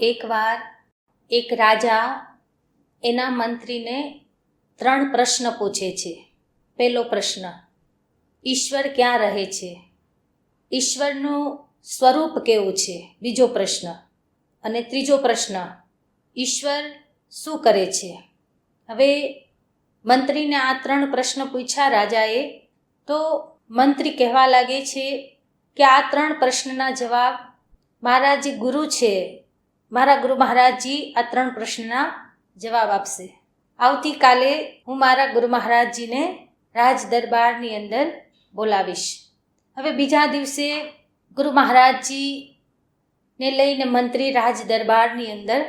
એકવાર એક રાજા એના મંત્રીને ત્રણ પ્રશ્ન પૂછે છે. પહેલો પ્રશ્ન, ઈશ્વર ક્યાં રહે છે? ઈશ્વરનું સ્વરૂપ કેવું છે? બીજો પ્રશ્ન અને ત્રીજો પ્રશ્ન, ઈશ્વર શું કરે છે? હવે મંત્રીને આ ત્રણ પ્રશ્ન પૂછ્યા રાજાએ, તો મંત્રી કહેવા લાગે છે કે આ ત્રણ પ્રશ્નના જવાબ મારા જે ગુરુ છે. મારા ગુરુ મહારાજજી આ ત્રણ પ્રશ્નના જવાબ આપશે. આવતીકાલે હું મારા ગુરુ મહારાજજીને રાજ દરબારની અંદર બોલાવીશ. હવે બીજા દિવસે ગુરુ મહારાજજીને લઈને મંત્રી રાજ દરબારની અંદર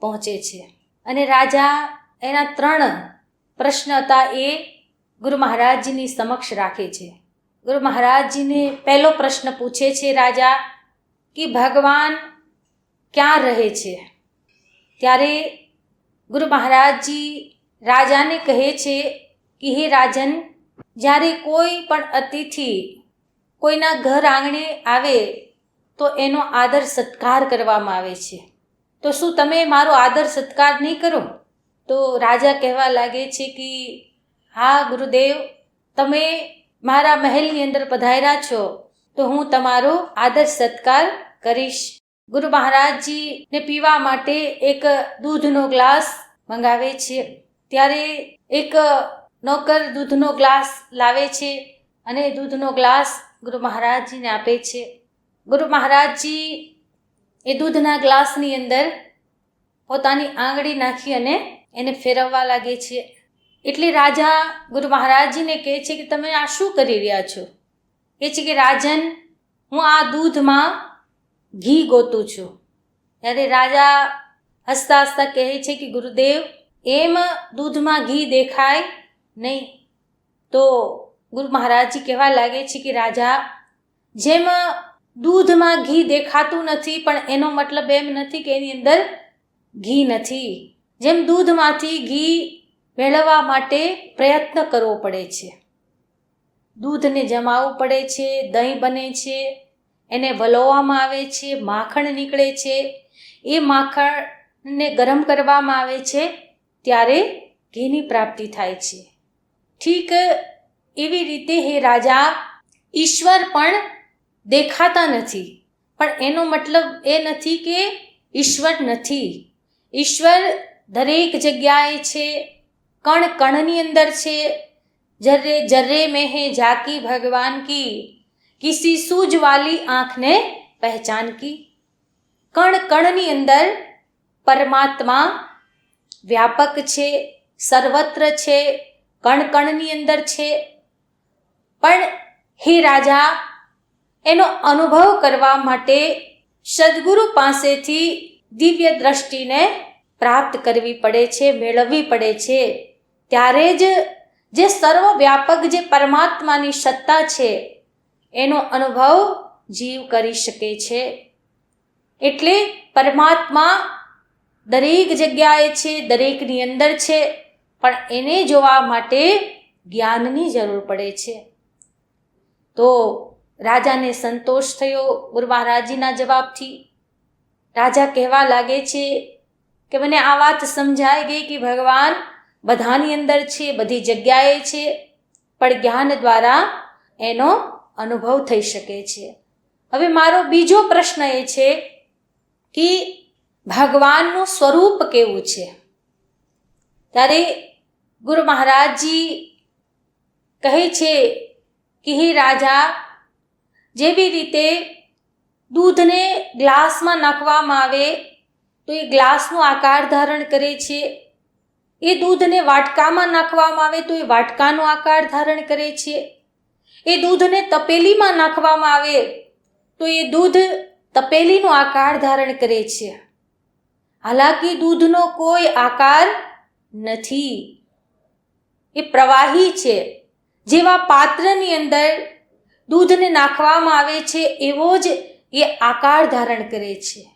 પહોંચે છે. અને રાજા એના ત્રણ પ્રશ્ન હતા એ ગુરુ મહારાજજીની સમક્ષ રાખે છે. ગુરુ મહારાજજીને પહેલો પ્રશ્ન પૂછે છે રાજા કે ભગવાન ક્યાં રહે છે? ત્યારે ગુરુ મહારાજજી રાજાને કહે છે કે, હે રાજન, જ્યારે કોઈ પણ અતિથિ કોઈના ઘર આંગણે આવે, તો એનો આદર સત્કાર કરવામાં આવે છે. તો શું તમે મારો આદર સત્કાર નહીં કરો? તો રાજા કહેવા લાગે છે કે, હા, ગુરુદેવ, તમે મારા મહેલની અંદર પધાર્યા છો, તો હું તમારો આદર સત્કાર કરીશ. ગુરુ મહારાજજીને પીવા માટે એક દૂધનો ગ્લાસ મંગાવે છે. ત્યારે એક નોકર દૂધનો ગ્લાસ લાવે છે અને દૂધનો ગ્લાસ ગુરુ મહારાજજીને આપે છે. ગુરુ મહારાજજી એ દૂધના ગ્લાસની અંદર પોતાની આંગળી નાખી અને એને ફેરવવા લાગે છે. એટલે રાજા ગુરુ મહારાજજીને કહે છે કે તમે આ શું કરી રહ્યા છો? કહે છે કે, રાજન, હું આ દૂધમાં ઘી ગોતું છું. ત્યારે રાજા હસતા હસતા કહે છે કે, ગુરુદેવ, એમ દૂધમાં ઘી દેખાય નહીં. તો ગુરુ મહારાજજી કહેવા લાગે છે કે, રાજા, જેમ દૂધમાં ઘી દેખાતું નથી, પણ એનો મતલબ એમ નથી કે એની અંદર ઘી નથી. જેમ દૂધમાંથી ઘી મેળવવા માટે પ્રયત્ન કરવો પડે છે. દૂધને જમાવવું પડે છે, દહીં બને છે એને વલોવામાં આવે છે, માખણ નીકળે છે. એ માખણને ગરમ કરવામાં આવે છે ત્યારે ઘીની પ્રાપ્તિ થાય છે. ઠીક એવી રીતે હે રાજા, ઈશ્વર પણ દેખાતા નથી. પણ એનો મતલબ એ નથી કે ઈશ્વર નથી. ઈશ્વર દરેક જગ્યાએ છે, કણ કણની અંદર છે. જર્રે જર્રે મેં હે ઝાકી ભગવાન કી. કિસી સૂજ વાલી આંખને પહેચાન કી કણ કણની અંદર પરમાત્મા વ્યાપક છે સર્વત્ર છે કણ કણની અંદર છે પણ હે રાજા એનો અનુભવ કરવા માટે સદગુરુ પાસેથી દિવ્ય દ્રષ્ટિને પ્રાપ્ત કરવી પડે છે મેળવવી પડે છે ત્યારે જ જે સર્વવ્યાપક જે પરમાત્માની સત્તા છે એનો અનુભવ જીવ કરી શકે છે. એટલે પરમાત્મા દરેક જગ્યાએ છે, દરેકની અંદર છે, પણ એને જોવા માટે જ્ઞાનની જરૂર પડે છે. તો રાજાને સંતોષ થયો ગુરુ મહારાજજીના જવાબથી. રાજા કહેવા લાગે છે કે મને આ વાત સમજાઈ ગઈ કે ભગવાન બધાની અંદર છે, બધી જગ્યાએ છે, પણ જ્ઞાન દ્વારા એનો અનુભવ થઈ શકે છે. હવે મારો બીજો પ્રશ્ન એ છે કે ભગવાનનું સ્વરૂપ કેવું છે? ત્યારે ગુરુ મહારાજજી કહે છે કે હે રાજા, જેવી રીતે દૂધને ગ્લાસમાં નાખવામાં આવે, તો એ ગ્લાસનો આકાર ધારણ કરે છે. એ દૂધને વાટકામાં નાખવામાં આવે, તો એ વાટકાનો આકાર ધારણ કરે છે. એ દૂધને તપેલીમાં નાખવામાં આવે, તો એ દૂધ તપેલીનો આકાર ધારણ કરે છે. હાલાકી દૂધનો કોઈ આકાર નથી. એ પ્રવાહી છે. જેવા પાત્રની અંદર દૂધને નાખવામાં આવે છે, એવો જ એ આકાર ધારણ કરે છે.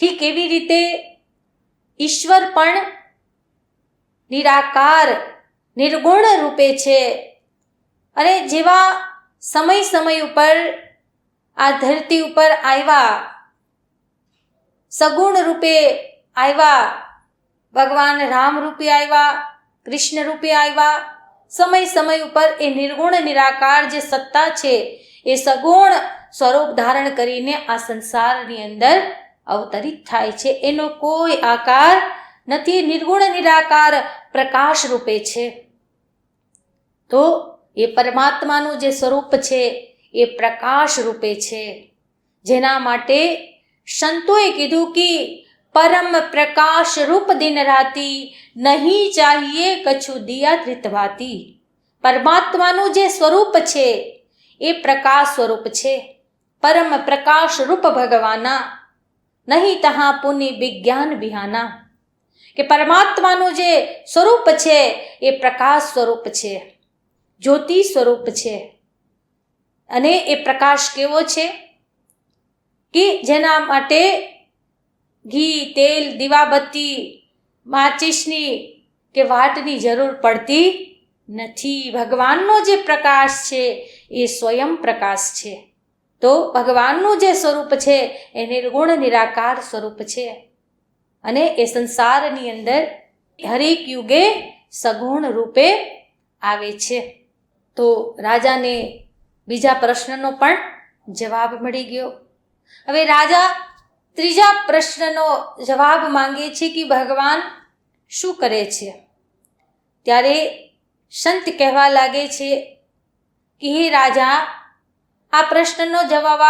ઠીક એવી રીતે ઈશ્વર પણ નિરાકાર, નિર્ગુણ રૂપે છે. અને જેવા સમય સમય ઉપર આ ધરતી ઉપર આવ્યા, સગુણ રૂપે આવ્યા, ભગવાન રામ રૂપે આવ્યા, કૃષ્ણ રૂપે આવ્યા, સમય સમય ઉપર એ નિર્ગુણ નિરાકાર જે સત્તા છે એ સગુણ સ્વરૂપ ધારણ કરીને આ સંસારની અંદર અવતરિત થાય છે. એનો કોઈ આકાર નથી, નિર્ગુણ નિરાકાર પ્રકાશ રૂપે છે. તો એ પરમાત્માનું જે સ્વરૂપ છે, એ પ્રકાશ રૂપે છે. જેના માટે સંતોએ કીધું કે પરમ પ્રકાશ રૂપ દિન રાતી નહીં ચાહીએ કછું દિયા ધૃતવાતી પરમાત્માનું જે સ્વરૂપ છે, એ પ્રકાશ સ્વરૂપ છે. પરમ પ્રકાશ રૂપ ભગવાના, નહીં તહા પુનિ વિજ્ઞાન બિહાના કે પરમાત્માનું જે સ્વરૂપ છે, એ પ્રકાશ સ્વરૂપ છે. જ્યોતિ સ્વરૂપ છે. અને એ પ્રકાશ કેવો છે? કે જેના માટે ઘી, તેલ, દીવાબત્તી, માચિસની કે વાટની જરૂર પડતી નથી. ભગવાનનો જે પ્રકાશ છે એ સ્વયં પ્રકાશ છે. તો ભગવાનનું જે સ્વરૂપ છે એ નિર્ગુણ, નિરાકાર સ્વરૂપ છે. અને એ સંસારની અંદર હરેક યુગે સગુણ રૂપે આવે છે. તો રાજાને બીજા પ્રશ્નનો પણ જવાબ મળી ગયો. હવે રાજા ત્રીજા પ્રશ્નનો જવાબ માંગે છે કે ભગવાન શું કરે છે? ત્યારે સંત કહેવા લાગે છે કે, હે રાજા, આ પ્રશ્નનો જવાબ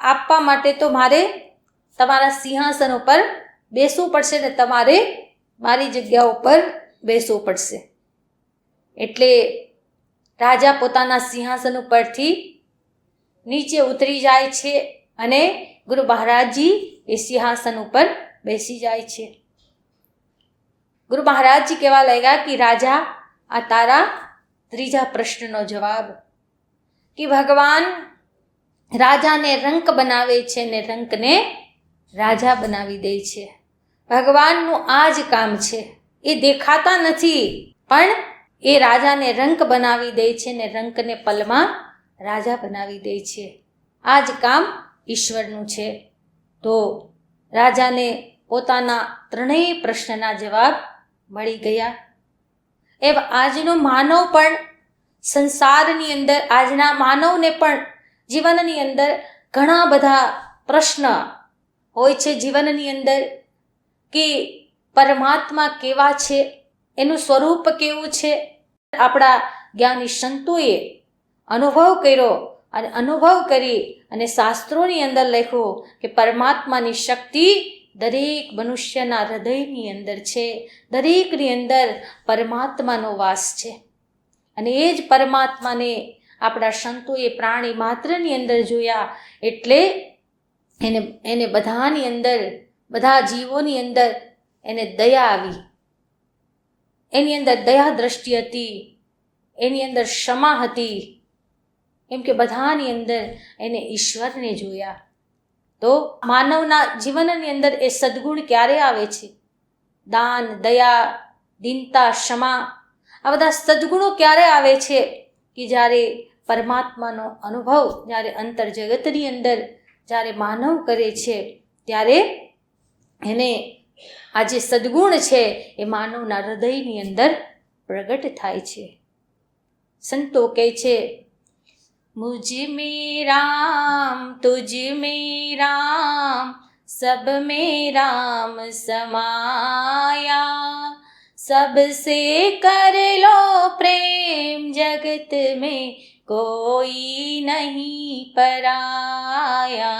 આપવા માટે તો મારે તમારા સિંહાસન ઉપર બેસવું પડશે ને તમારે મારી જગ્યા ઉપર બેસવું પડશે. એટલે રાજા પોતાના સિંહાસન ઉપરથી નીચે ઉતરી જાય છે અને ગુરુ મહારાજજી એ સિંહાસન ઉપર બેસી જાય છે. ગુરુ મહારાજજી કહેવા લાગ્યા કે, રાજા, આ તારા ત્રીજા પ્રશ્નનો જવાબ. કે ભગવાન રાજાને રંક બનાવે છે ને રંકને રાજા બનાવી દે છે. ભગવાનનું આ જ કામ છે. એ દેખાતા નથી, પણ એ રાજાને રંક બનાવી દે છે ને રંકને પલમાં રાજા બનાવી દે છે. આ જ કામ ઈશ્વરનું છે. તો રાજાને પોતાના ત્રણેય પ્રશ્નના જવાબ મળી ગયા. એમ આજનો માનવ પણ સંસારની અંદર, આજના માનવને પણ જીવનની અંદર ઘણા બધા પ્રશ્ન હોય છે જીવનની અંદર કે પરમાત્મા કેવા છે? એનું સ્વરૂપ કેવું છે? આપણા જ્ઞાની સંતોએ અનુભવ કર્યો અને અનુભવ કરી અને શાસ્ત્રોની અંદર લખ્યું કે પરમાત્માની શક્તિ દરેક મનુષ્યના હૃદયની અંદર છે. દરેકની અંદર પરમાત્માનો વાસ છે. અને એ જ પરમાત્માને આપણા સંતોએ પ્રાણી માત્રની અંદર જોયા એટલે એને એને બધાની અંદર, બધા જીવોની અંદર એને દયા આવી. એની અંદર દયા દ્રષ્ટિ હતી, એની અંદર ક્ષમા હતી. એમ કે બધાની અંદર એને ઈશ્વરને જોયા. તો માનવના જીવનની અંદર એ સદગુણ ક્યારે આવે છે? દાન, દયા, દીનતા, ક્ષમા, આ બધા સદગુણો ક્યારે આવે છે? કે જ્યારે પરમાત્માનો અનુભવ, જ્યારે અંતર જગતની અંદર જ્યારે માનવ કરે છે, ત્યારે એને આ જે સદગુણ છે એ માનવના હૃદયની અંદર પ્રગટ થાય છે સંતો કહે છે मुझ में राम तुझ में राम सब में राम समाया सबसे कर लो प्रेम जगत में कोई नहीं पराया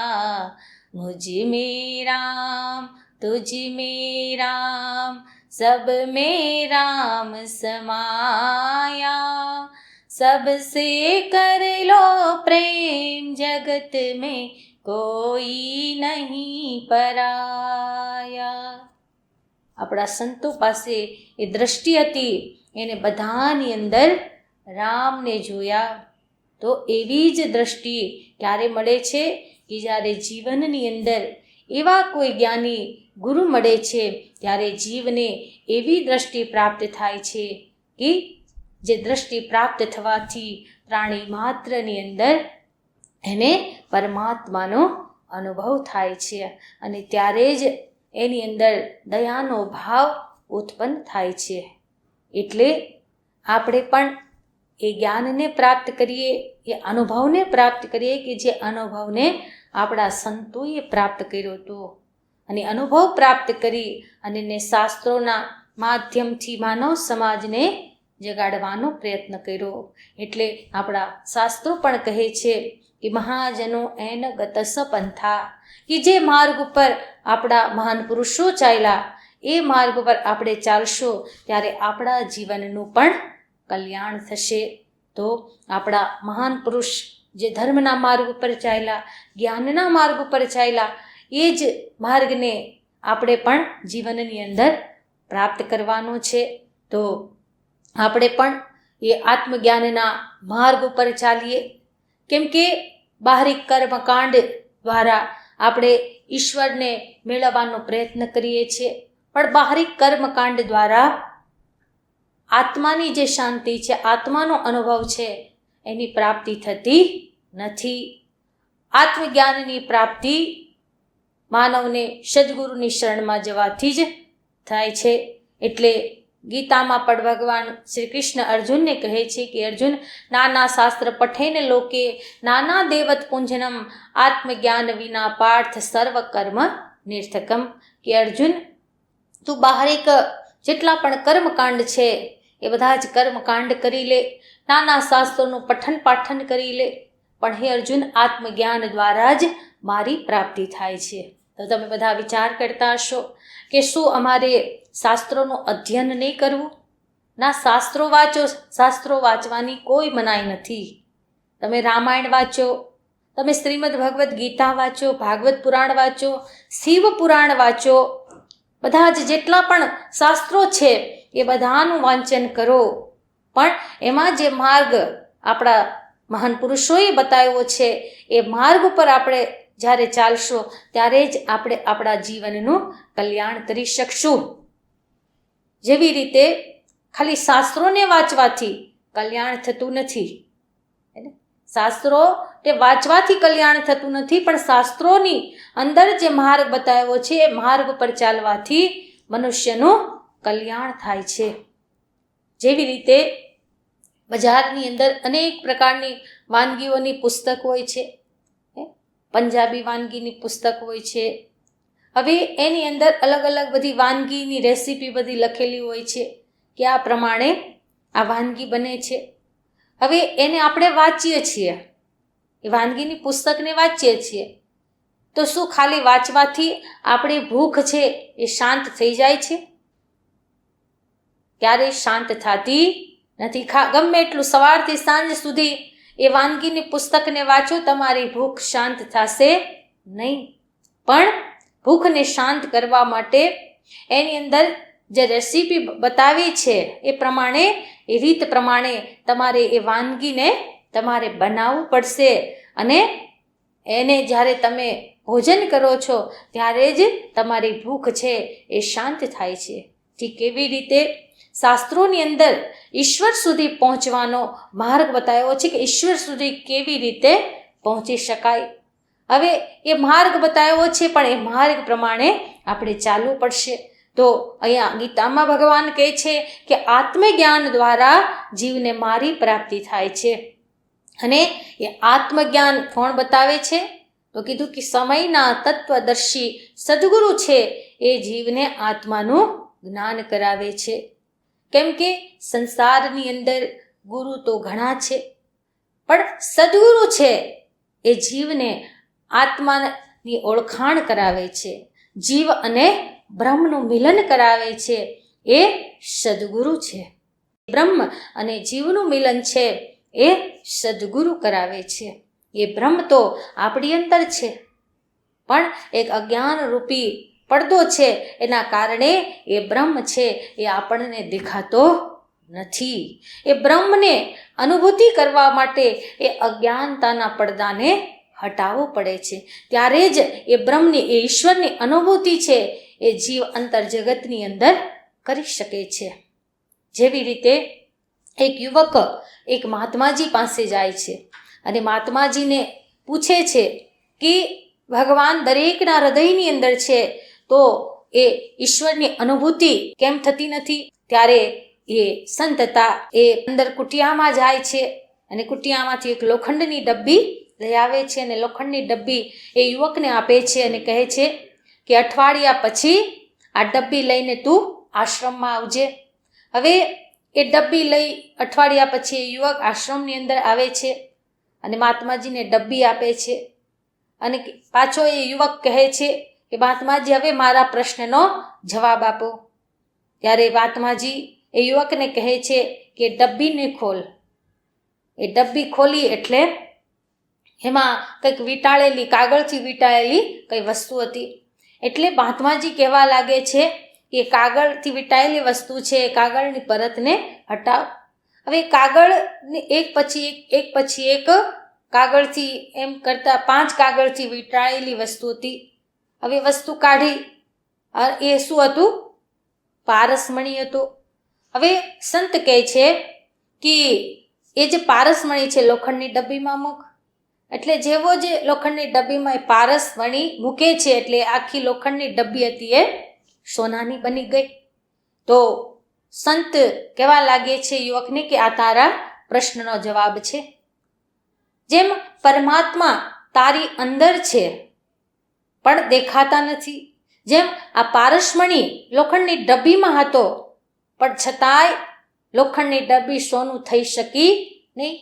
मुझ में राम तुझ में राम सब में राम समाया सबसे कर लो प्रेम जगत में કોઈ નહીં પરાયા આપણા સંતો પાસે એ દ્રષ્ટિ હતી એને બધાની અંદર રામને જોયા તો એવી જ દ્રષ્ટિ ક્યારે મળે છે કે જ્યારે જીવનની અંદર એવા કોઈ જ્ઞાની ગુરુ મળે છે ત્યારે જીવને એવી દ્રષ્ટિ પ્રાપ્ત થાય છે કે જે દ્રષ્ટિ પ્રાપ્ત થવાથી પ્રાણી માત્રની અંદર એને પરમાત્માનો અનુભવ થાય છે અને ત્યારે જ એની અંદર દયાનો ભાવ ઉત્પન્ન થાય છે. એટલે આપણે પણ એ જ્ઞાનને પ્રાપ્ત કરીએ, એ અનુભવને પ્રાપ્ત કરીએ કે જે અનુભવને આપણા સંતોએ પ્રાપ્ત કર્યો હતો. અને અનુભવ પ્રાપ્ત કરી અને ને શાસ્ત્રોના માધ્યમથી માનવ સમાજને જગાડવાનો પ્રયત્ન કર્યો. એટલે આપણા શાસ્ત્રો પણ કહે છે કે મહાજનો એન ગતસ પંથા. કે જે માર્ગ ઉપર આપણા મહાન પુરુષો ચાલ્યા, એ માર્ગ ઉપર આપણે ચાલશો, ત્યારે આપણા જીવનનું પણ કલ્યાણ થશે. તો આપણા મહાન પુરુષ જે ધર્મના માર્ગ ઉપર ચાલ્યા, જ્ઞાનના માર્ગ ઉપર ચાલ્યા, એ જ માર્ગને આપણે પણ જીવનની અંદર પ્રાપ્ત કરવાનો છે. તો આપણે પણ એ આત્મજ્ઞાનના માર્ગ ઉપર ચાલીએ. કેમ કે બાહરિક કર્મકાંડ દ્વારા આપણે ઈશ્વરને મેળવવાનો પ્રયત્ન કરીએ છીએ. પણ બાહરિક કર્મકાંડ દ્વારા આત્માની જે શાંતિ છે, આત્માનો અનુભવ છે, એની પ્રાપ્તિ થતી નથી. આત્મજ્ઞાનની પ્રાપ્તિ માનવને સદગુરુની શરણમાં જવાથી જ થાય છે. એટલે ગીતામાં પણ ભગવાન શ્રી કૃષ્ણ અર્જુનને કહે છે કે, અર્જુન, નાના શાસ્ત્ર પઠેન લોકે નાના દેવત પૂંજનમ આત્મજ્ઞાન વિના પાર્થ સર્વ કર્મ નિર્થકમ કે, અર્જુન, તું બહાર એક જેટલા પણ કર્મકાંડ છે એ બધા જ કર્મકાંડ કરી લે, નાના શાસ્ત્રોનું પઠન પાઠન કરી લે. પણ હે અર્જુન, આત્મજ્ઞાન દ્વારા જ મારી પ્રાપ્તિ થાય છે. તો તમે બધા વિચાર કરતા હશો કે શું અમારે શાસ્ત્રોનું અધ્યયન નહીં કરવું? ના, શાસ્ત્રો વાંચો, શાસ્ત્રો વાંચવાની કોઈ મનાઈ નથી. તમે રામાયણ વાંચો, તમે શ્રીમદ ભગવદ્ ગીતા વાંચો, ભાગવત પુરાણ વાંચો, શિવ પુરાણ વાંચો. બધા જ જેટલા પણ શાસ્ત્રો છે એ બધાનું વાંચન કરો. પણ એમાં જે માર્ગ આપણા મહાન પુરુષોએ બતાવ્યો છે, એ માર્ગ ઉપર આપણે જ્યારે ચાલશો, ત્યારે જ આપણે આપણા જીવનનું કલ્યાણ કરી શકશું. જેવી રીતે ખાલી શાસ્ત્રોને વાંચવાથી કલ્યાણ થતું નથી. શાસ્ત્રો તે વાંચવાથી કલ્યાણ થતું નથી, પણ શાસ્ત્રોની અંદર જે માર્ગ બતાવ્યો છે, એ માર્ગ પર ચાલવાથી મનુષ્યનું કલ્યાણ થાય છે. જેવી રીતે બજારની અંદર અનેક પ્રકારની વાનગીઓની પુસ્તક હોય છે પંજાબી વાનગીની પુસ્તક હોય છે. હવે એની અંદર અલગ અલગ બધી વાનગીની રેસીપી બધી લખેલી હોય છે કે આ પ્રમાણે આ વાનગી બને છે. હવે એને આપણે વાંચીએ છીએ. એ વાનગીની પુસ્તકને વાંચીએ છીએ. તો શું ખાલી વાંચવાથી આપણી ભૂખ છે એ શાંત થઈ જાય છે? ક્યારે શાંત થતી નથી. ખા, ગમે એટલું સવારથી સાંજ સુધી એ વાનગીની પુસ્તકને વાંચો, તમારી ભૂખ શાંત થશે નહીં. પણ ભૂખને શાંત કરવા માટે એની અંદર જે રેસીપી બતાવી છે, એ પ્રમાણે, એ રીત પ્રમાણે તમારે એ વાનગીને તમારે બનાવવું પડશે. અને એને જ્યારે તમે ભોજન કરો છો, ત્યારે જ તમારી ભૂખ છે એ શાંત થાય છે. ઠીક કેવી રીતે શાસ્ત્રોની અંદર ઈશ્વર સુધી પહોંચવાનો માર્ગ બતાવ્યો છે કે ઈશ્વર સુધી કેવી રીતે પહોંચી શકાય. હવે એ માર્ગ બતાવ્યો છે, પણ એ માર્ગ પ્રમાણે આપણે ચાલવું પડશે. તો અહીંયા ગીતામાં ભગવાન કહે છે કે આત્મજ્ઞાન દ્વારા જીવને મારી પ્રાપ્તિ થાય છે. અને એ આત્મજ્ઞાન કોણ બતાવે છે? તો કીધું કે સમયના તત્વદર્શી સદગુરુ છે, એ જીવને આત્માનું જ્ઞાન કરાવે છે. કેમ કે સંસારની અંદર ગુરુ તો ઘણા છે, પણ સદગુરુ છે એ જીવને આત્માની ઓળખાણ કરાવે છે, જીવ અને બ્રહ્મનું મિલન કરાવે છે, એ સદગુરુ છે. બ્રહ્મ અને જીવનું મિલન છે એ સદગુરુ કરાવે છે. એ બ્રહ્મ તો આપણી અંદર છે, પણ એક અજ્ઞાન રૂપી પડદો છે. એના કારણે એ બ્રહ્મ છે. એ આપણને દેખાતો નથી. એ બ્રહ્મને અનુભૂતિ કરવા માટે એ અજ્ઞાનતાના પડદાને હટાવવો પડે છે. ત્યારે જ એ બ્રહ્મની, એ ઈશ્વરની અનુભૂતિ છે, એ જીવ અંતર જગતની અંદર કરી શકે છે. જેવી રીતે એક યુવક, એક મહાત્માજી પાસે જાય છે અને મહાત્માજીને પૂછે છે કે ભગવાન દરેકના હૃદયની અંદર છે. તો એ ઈશ્વરની અનુભૂતિ કેમ થતી નથી? ત્યારે એ સંતતા એ અંદર કુટિયામાં જાય છે અને કુટિયામાંથી એક લોખંડની ડબ્બી લઈ આવે છે અને લોખંડની ડબ્બી એ યુવકને આપે છે અને કહે છે કે અઠવાડિયા પછી આ ડબ્બી લઈને તું આશ્રમમાં આવજે. હવે એ ડબ્બી લઈ અઠવાડિયા પછી એ યુવક આશ્રમની અંદર આવે છે અને મહાત્માજીને ડબ્બી આપે છે અને પાછો એ યુવક કહે છે કે મહાત્માજી હવે મારા પ્રશ્નનો જવાબ આપો. ત્યારે મહાત્માજી એ યુવકને કહે છે કે ડબ્બીને ખોલ. એ ડબ્બી ખોલી એટલે એમાં કંઈક વીંટાળેલી, કાગળથી વીંટાળેલી કંઈ વસ્તુ હતી. એટલે મહાત્માજી કહેવા લાગે છે કે કાગળથી વીંટાયેલી વસ્તુ છે, એ કાગળની પરતને હટાવ. હવે કાગળને એક પછી એક એક પછી એક કાગળથી એમ કરતાં પાંચ કાગળથી વીંટાળેલી વસ્તુ હતી. હવે વસ્તુ કાઢી. એ શું હતું? પારસમણી હતું. હવે સંત કહે છે કે એ જે પારસમણી છે લોખંડની ડબ્બીમાં મૂક. એટલે જેવો જે લોખંડની ડબ્બીમાં એ પારસમણી મૂકે છે એટલે આખી લોખંડની ડબ્બી હતી એ સોનાની બની ગઈ. તો સંત કહેવા લાગે છે યુવકને કે આ તારા પ્રશ્નનો જવાબ છે? જેમ પરમાત્મા તારી અંદર છે પણ દેખાતા નથી. જેમ આ પારસમણી લોખંડની ડબ્બીમાં હતો, પણ છતાંય લોખંડની ડબ્બી સોનું થઈ શકી નહીં.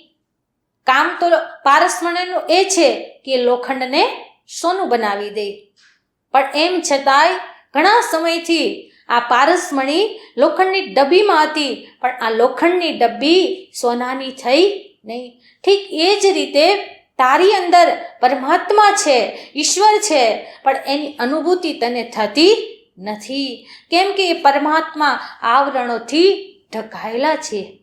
કામ તો પારસમણીનું એ છે કે લોખંડને સોનું બનાવી દે. પણ એમ છતાંય ઘણા સમયથી આ પારસમણી લોખંડની ડબ્બીમાં હતી, પણ આ લોખંડની ડબ્બી સોનાની થઈ નહીં. ઠીક એ જ રીતે તારી અંદર પરમાત્મા છે, ઈશ્વર છે, પણ એની અનુભૂતિ તને થતી નથી. કેમ કે એ પરમાત્મા આવરણોથી ઢકાયેલા છે.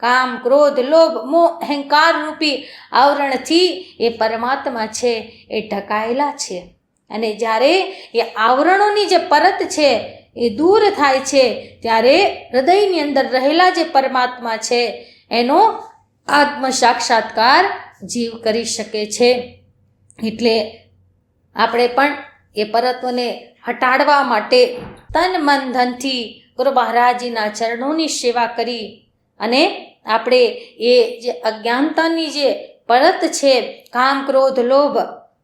કામ, ક્રોધ, લોભ, મોહ, અહંકાર રૂપી આવરણથી એ પરમાત્મા છે, એ ઢકાયેલા છે. અને જ્યારે એ આવરણોની જે પરત છે, એ દૂર થાય છે, ત્યારે હૃદયની અંદર રહેલા જે પરમાત્મા છે, એનો આત્મ સાક્ષાત્કાર જીવ કરી શકે છે. એટલે આપણે પણ એ પરત્વને હટાડવા માટે તન મન ધનથી ગુરુ મહારાજજીના ચરણોની સેવા કરી અને આપણે એ જે અજ્ઞાનતાની જે પરત છે, કામ, ક્રોધ, લોભ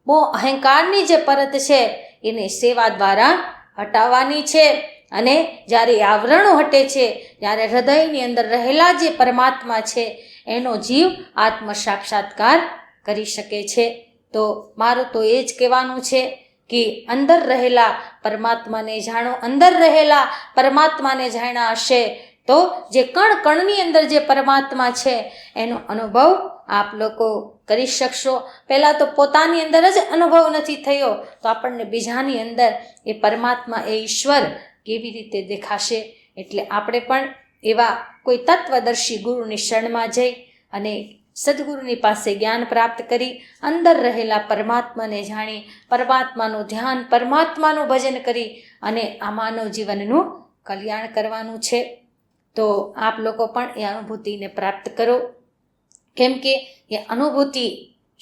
બહુ અહંકારની જે પરત છે, એની સેવા દ્વારા હટાવવાની છે. અને જ્યારે આવરણો હટે છે, ત્યારે હૃદયની અંદર રહેલા જે પરમાત્મા છે, એનો જીવ આત્મ સાક્ષાત્કાર કરી શકે છે. તો મારું તો એ જ કહેવાનું છે કે અંદર રહેલા પરમાત્માને જાણો, અંદર રહેલા પરમાત્માને જાણ્યા હશે, તો જે કણ કણની અંદર જે પરમાત્મા છે, એનો અનુભવ આપ લોકો કરી શકશો. પહેલાં તો પોતાની અંદર જ અનુભવ નથી થયો, તો આપણને બીજાની અંદર એ પરમાત્મા એ ઈશ્વર કેવી રીતે દેખાશે? એટલે આપણે પણ એવા કોઈ તત્વદર્શી ગુરુની શરણમાં જઈ અને સદગુરુની પાસે જ્ઞાન પ્રાપ્ત કરી, અંદર રહેલા પરમાત્માને જાણી, પરમાત્માનું ધ્યાન, પરમાત્માનું ભજન કરી અને આ માનવ જીવનનું કલ્યાણ કરવાનું છે. તો આપ લોકો પણ એ અનુભૂતિને પ્રાપ્ત કરો. કેમ કે એ અનુભૂતિ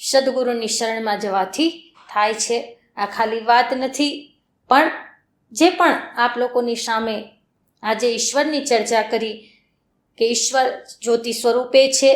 સદગુરુની શરણમાં જવાથી થાય છે. આ ખાલી વાત નથી, પણ જે પણ આપ લોકોની સામે આજે ઈશ્વરની ચર્ચા કરી કે ઈશ્વર જ્યોતિ સ્વરૂપે છે,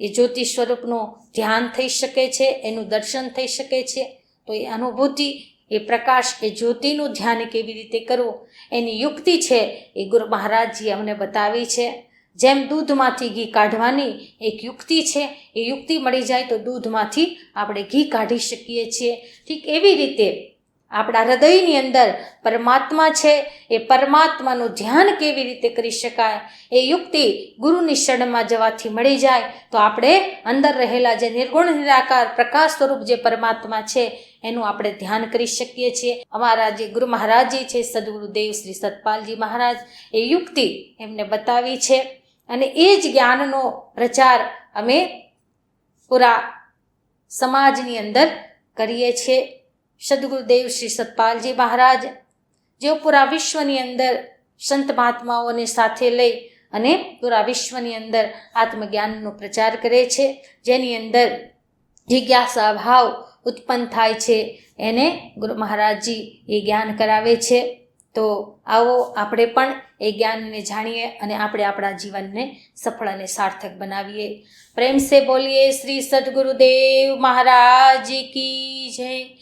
એ જ્યોતિ સ્વરૂપનું ધ્યાન થઈ શકે છે, એનું દર્શન થઈ શકે છે, તો એ અનુભૂતિ, એ પ્રકાશ, એ જ્યોતિનું ધ્યાન કેવી રીતે કરવું, એની યુક્તિ છે, એ ગુરુ મહારાજજીએ અમને બતાવી છે. જેમ દૂધમાંથી ઘી કાઢવાની એક યુક્તિ છે, એ યુક્તિ મળી જાય તો દૂધમાંથી આપણે ઘી કાઢી શકીએ છીએ. ઠીક એવી રીતે આપણા હૃદયની અંદર પરમાત્મા છે, એ પરમાત્માનું ધ્યાન કેવી રીતે કરી શકાય, એ યુક્તિ ગુરુની શરણમાં જવાથી મળી જાય, તો આપણે અંદર રહેલા જે નિર્ગુણ, નિરાકાર, પ્રકાશ સ્વરૂપ જે પરમાત્મા છે, એનું આપણે ધ્યાન કરી શકીએ છીએ. અમારા જે ગુરુ મહારાજજી છે સદગુરુદેવ શ્રી સતપાલજી મહારાજ, એ યુક્તિ એમને બતાવી છે. અને એ જ જ્ઞાનનો પ્રચાર અમે પૂરા સમાજની અંદર કરીએ છીએ. સદગુરુદેવ શ્રી સતપાલજી મહારાજ, જેઓ પૂરા વિશ્વની અંદર સંત મહાત્માઓને સાથે લઈ અને પૂરા વિશ્વની અંદર આત્મજ્ઞાનનો પ્રચાર કરે છે, જેની અંદર જિજ્ઞાસા ભાવ ઉત્પન્ન થાય છે, એને ગુરુ મહારાજજી એ જ્ઞાન કરાવે છે. તો આવો આપણે પણ એ જ્ઞાનને જાણીએ અને આપણે આપણા જીવનને સફળ અને સાર્થક બનાવીએ. પ્રેમ સે બોલીએ શ્રી સદગુરુદેવ મહારાજ કી જય.